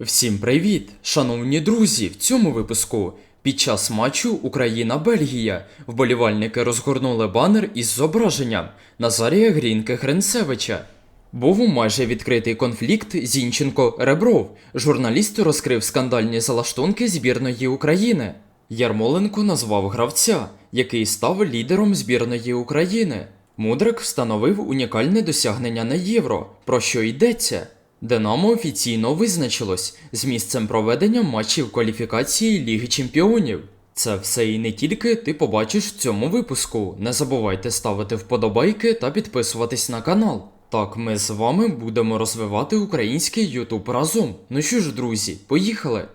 Всім привіт, шановні друзі! В цьому випуску під час матчу Україна-Бельгія вболівальники розгорнули банер із зображенням Назарія Грінки Гринцевича. Був у майже відкритий конфлікт Зінченко-Ребров. Журналіст розкрив скандальні залаштунки збірної України. Ярмоленко назвав гравця, який став лідером збірної України. Мудрик встановив унікальне досягнення на євро. Про що йдеться? Динамо офіційно визначилось з місцем проведення матчів кваліфікації Ліги Чемпіонів. Це все і не тільки ти побачиш в цьому випуску. Не забувайте ставити вподобайки та підписуватись на канал. Так, ми з вами будемо розвивати український YouTube разом. Ну що ж, друзі, поїхали!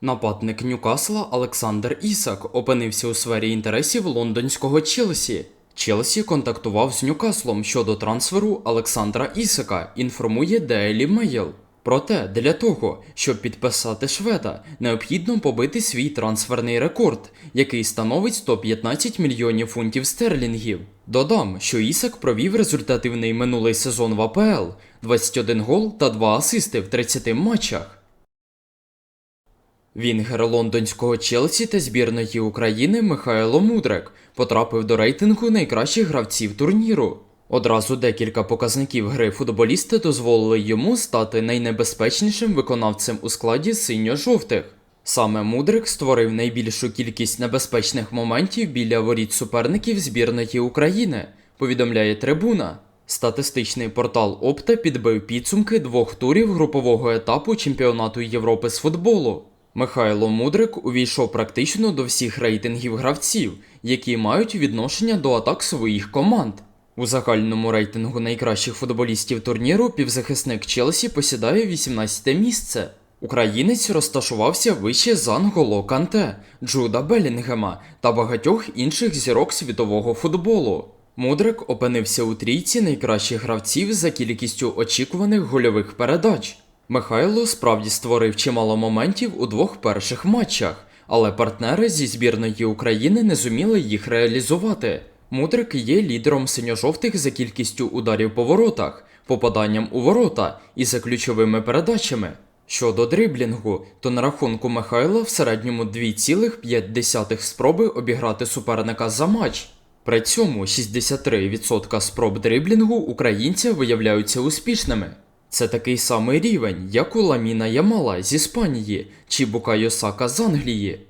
Нападник Ньюкасла Олександр Ісак опинився у сфері інтересів лондонського Челсі. Челсі контактував з Ньюкаслом щодо трансферу Олександра Ісака, інформує Daily Mail. Проте для того, щоб підписати шведа, необхідно побити свій трансферний рекорд, який становить 115 мільйонів фунтів стерлінгів. Додам, що Ісак провів результативний минулий сезон в АПЛ 21 гол та 2 асисти в 30 матчах. Вінгер лондонського Челсі та збірної України Михайло Мудрик потрапив до рейтингу найкращих гравців турніру. Одразу декілька показників гри футболіста дозволили йому стати найнебезпечнішим виконавцем у складі синьо-жовтих. Саме Мудрик створив найбільшу кількість небезпечних моментів біля воріт суперників збірної України, повідомляє трибуна. Статистичний портал Опта підбив підсумки двох турів групового етапу чемпіонату Європи з футболу. Михайло Мудрик увійшов практично до всіх рейтингів гравців, які мають відношення до атак своїх команд. У загальному рейтингу найкращих футболістів турніру півзахисник Челсі посідає 18 місце. Українець розташувався вище за Анголо Канте, Джуда Белінгема та багатьох інших зірок світового футболу. Мудрик опинився у трійці найкращих гравців за кількістю очікуваних гольових передач. Михайло справді створив чимало моментів у двох перших матчах, але партнери зі збірної України не зуміли їх реалізувати. Мудрик є лідером синьо-жовтих за кількістю ударів по воротах, попаданням у ворота і за ключовими передачами. Щодо дриблінгу, то на рахунку Михайла в середньому 2,5 спроби обіграти суперника за матч. При цьому 63% спроб дриблінгу українця виявляються успішними. Це такий самий рівень, як у Ламіна Ямала з Іспанії чи Букайосака з Англії.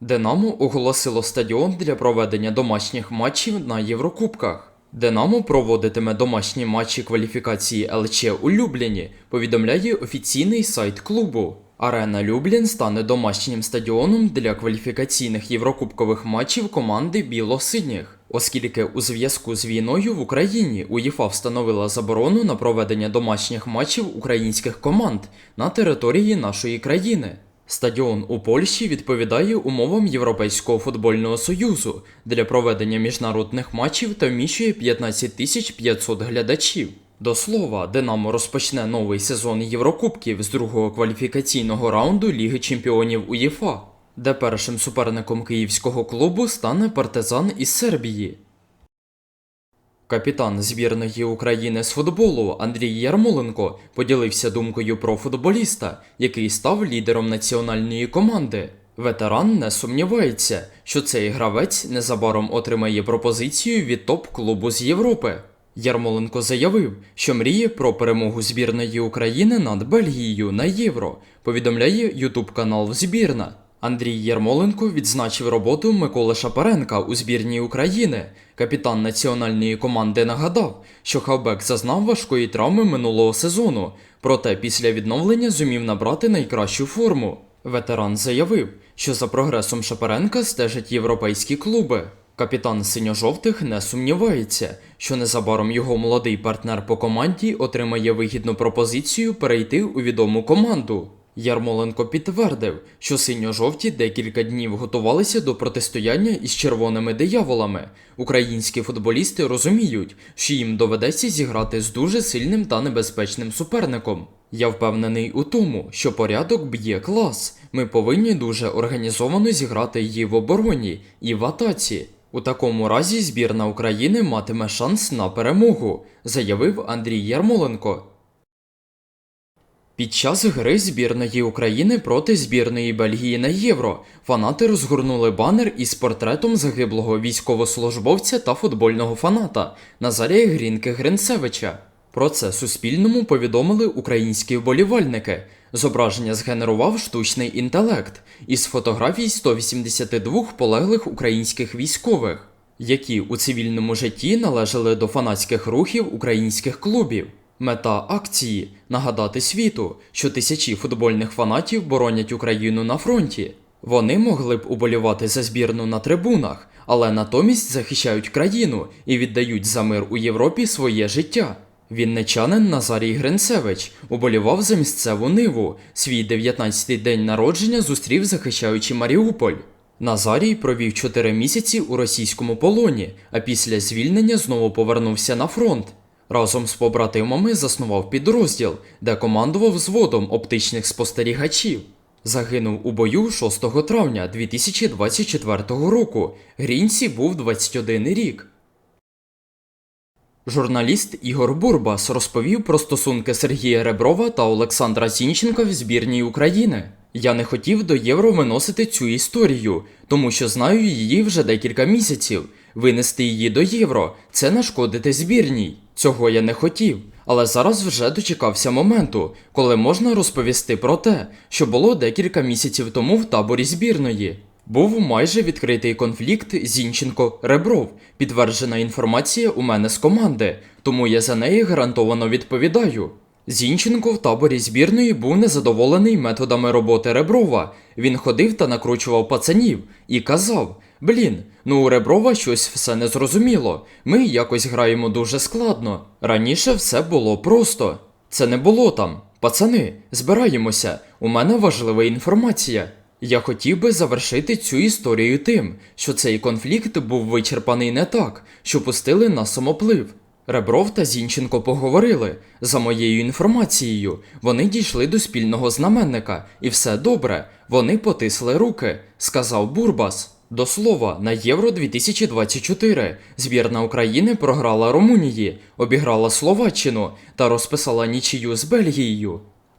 Динамо оголосило стадіон для проведення домашніх матчів на Єврокубках. Динамо проводитиме домашні матчі кваліфікації ЛЧ у Любліні, повідомляє офіційний сайт клубу. Арена Люблін стане домашнім стадіоном для кваліфікаційних єврокубкових матчів команди біло-синіх, оскільки у зв'язку з війною в Україні УЄФА встановила заборону на проведення домашніх матчів українських команд на території нашої країни. Стадіон у Польщі відповідає умовам Європейського футбольного союзу для проведення міжнародних матчів та вміщує 15 500 глядачів. До слова, Динамо розпочне новий сезон Єврокубків з другого кваліфікаційного раунду Ліги Чемпіонів УЄФА, де першим суперником київського клубу стане партизан із Сербії. Капітан збірної України з футболу Андрій Ярмоленко поділився думкою про футболіста, який став лідером національної команди. Ветеран не сумнівається, що цей гравець незабаром отримає пропозицію від топ-клубу з Європи. Ярмоленко заявив, що мріє про перемогу збірної України над Бельгією на євро, повідомляє ютуб канал Збірна. Андрій Ярмоленко відзначив роботу Миколи Шапаренка у збірній України. Капітан національної команди нагадав, що хавбек зазнав важкої травми минулого сезону, проте після відновлення зумів набрати найкращу форму. Ветеран заявив, що за прогресом Шапаренка стежать європейські клуби. Капітан синьо-жовтих не сумнівається, що незабаром його молодий партнер по команді отримає вигідну пропозицію перейти у відому команду. Ярмоленко підтвердив, що синьо-жовті декілька днів готувалися до протистояння із червоними дияволами. Українські футболісти розуміють, що їм доведеться зіграти з дуже сильним та небезпечним суперником. Я впевнений у тому, що порядок б'є клас. Ми повинні дуже організовано зіграти її в обороні і в атаці. У такому разі збірна України матиме шанс на перемогу, заявив Андрій Ярмоленко. Під час гри збірної України проти збірної Бельгії на Євро фанати розгорнули банер із портретом загиблого військовослужбовця та футбольного фаната Назарія Грінки Гринцевича. Про це Суспільному повідомили українські вболівальники. Зображення згенерував штучний інтелект із фотографій 182 полеглих українських військових, які у цивільному житті належали до фанатських рухів українських клубів. Мета акції нагадати світу, що тисячі футбольних фанатів боронять Україну на фронті. Вони могли б уболівати за збірну на трибунах, але натомість захищають країну і віддають за мир у Європі своє життя. Вінничанин Назарій Гринцевич уболівав за місцеву ниву. Свій 19-й день народження зустрів захищаючи Маріуполь. Назарій провів 4 місяці у російському полоні, а після звільнення знову повернувся на фронт. Разом з побратимами заснував підрозділ, де командував взводом оптичних спостерігачів. Загинув у бою 6 травня 2024 року. Грінці був 21 рік. Журналіст Ігор Бурбас розповів про стосунки Сергія Реброва та Олександра Зінченка в збірній України. Я не хотів до євро виносити цю історію, тому що знаю її вже декілька місяців. Винести її до євро це нашкодити збірній. Цього я не хотів. Але зараз вже дочекався моменту, коли можна розповісти про те, що було декілька місяців тому в таборі збірної. Був майже відкритий конфлікт Зінченко-Ребров. Підтверджена інформація у мене з команди, тому я за неї гарантовано відповідаю. Зінченко в таборі збірної був незадоволений методами роботи Реброва. Він ходив та накручував пацанів і казав: Блін, ну у Реброва щось все незрозуміло. Ми якось граємо дуже складно. Раніше все було просто. Це не було там. Пацани, збираємося. У мене важлива інформація. Я хотів би завершити цю історію тим, що цей конфлікт був вичерпаний не так, що пустили на самоплив. Ребров та Зінченко поговорили. За моєю інформацією, вони дійшли до спільного знаменника, і все добре. Вони потисли руки, сказав Бурбас. До слова, на Євро 2024 збірна України програла Румунії, обіграла Словаччину та розписала нічию з Бельгією.